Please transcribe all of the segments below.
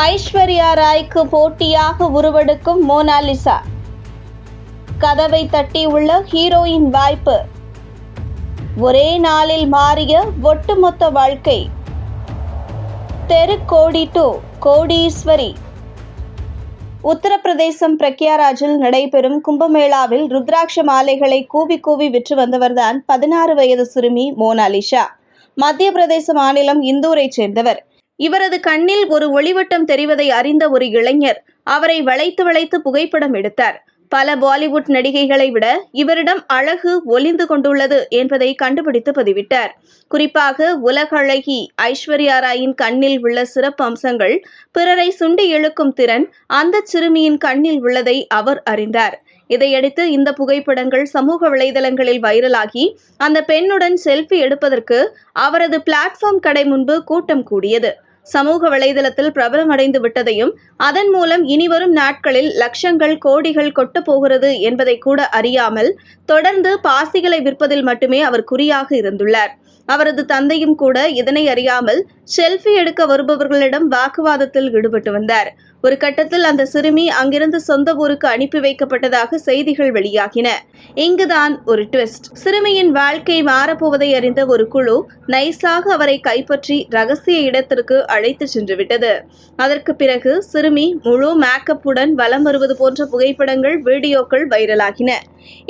ஐஸ்வர்யா ராய்க்கு போட்டியாக உருவெடுக்கும் மோனாலிசா கதவை தட்டியுள்ள ஹீரோயின் வாய்ப்பு. ஒரே நாளில் மாறிய ஒட்டுமொத்த வாழ்க்கை. தெரு கோடி டு கோடீஸ்வரி. உத்தரப்பிரதேசம் பிரக்யாராஜில் நடைபெறும் கும்பமேளாவில் ருத்ராட்ச மாலைகளை கூவி கூவி விற்று வந்தவர்தான் பதினாறு வயது சிறுமி மோனாலிஷா மத்திய பிரதேச மாநிலம் இந்தூரைச் சேர்ந்தவர். இவரது கண்ணில் ஒரு ஒளிவட்டம் தெரிவதை அறிந்த ஒரு இளைஞர் அவரை வளைத்து வளைத்து புகைப்படம் எடுத்தார். பல பாலிவுட் நடிகைகளை விட இவரிடம் அழகு ஒளிந்து கொண்டுள்ளது என்பதை கண்டுபிடித்து பதிவிட்டார். குறிப்பாக உலக அழகி ஐஸ்வர்யா ராயின் கண்ணில் உள்ள சிறப்பு அம்சங்கள் பிறரை சுண்டி இழுக்கும் திறன் அந்த சிறுமியின் கண்ணில் உள்ளதை அவர் அறிந்தார். இதையடுத்து இந்த புகைப்படங்கள் சமூக வலைதளங்களில் வைரலாகி அந்த பெண்ணுடன் செல்ஃபி எடுப்பதற்கு அவரது பிளாட்ஃபார்ம் கடை முன்பு கூட்டம் கூடியது. சமூக வலைதளத்தில் பிரபலமடைந்து விட்டதையும் அதன் மூலம் இனிவரும் நாட்களில் லட்சங்கள் கோடிகள் கொட்டப் போகிறது என்பதை கூட அறியாமல் தொடர்ந்து பாசிகளை விற்பதில் மட்டுமே அவர் குறியாக இருந்துள்ளார். அவரது தந்தையும் கூட இதனை அறியாமல் செல்ஃபி எடுக்க வருபவர்களிடம் வாக்குவாதத்தில் ஈடுபட்டு வந்தார். ஒரு கட்டத்தில் அந்த சிறுமி அங்கிருந்து சொந்த ஊருக்கு அனுப்பி வைக்கப்பட்டதாக செய்திகள் வெளியாகின. இங்குதான் ஒரு ட்விஸ்ட் சிறுமியின் வாழ்க்கை மாறப்போவதை அறிந்த ஒரு குழு நைஸாக அவரை கைப்பற்றி ரகசிய இடத்திற்கு அழைத்து சென்று விட்டது அதற்கு பிறகு சிறுமி முழு மேக்கப்புடன் வலம் வருவது போன்ற புகைப்படங்கள் வீடியோக்கள் வைரலாகின.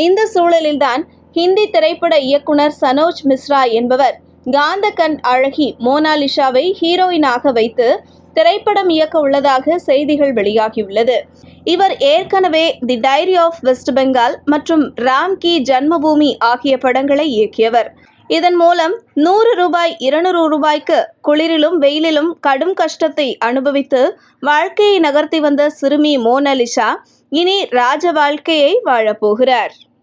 இந்த சூழலில்தான் ஹிந்தி திரைப்பட இயக்குனர் சனோஜ் மிஸ்ரா என்பவர் காந்தகன் அழகி மோனாலிஷாவை ஹீரோயினாக வைத்து திரைப்படம் இயக்க உள்ளதாக செய்திகள் வெளியாகியுள்ளது. இவர் ஏற்கனவே the diary of west Bengal மற்றும் ராம் கி ஜன்மபூமி ஆகிய படங்களை இயக்கியவர். இதன் மூலம் நூறு ரூபாய் இருநூறு ரூபாய்க்கு குளிரிலும் வெயிலிலும் கடும் கஷ்டத்தை அனுபவித்து வாழ்க்கையை நகர்த்தி வந்த சிறுமி மோனலிஷா இனி ராஜ வாழ்க்கையை வாழப்போகிறார்.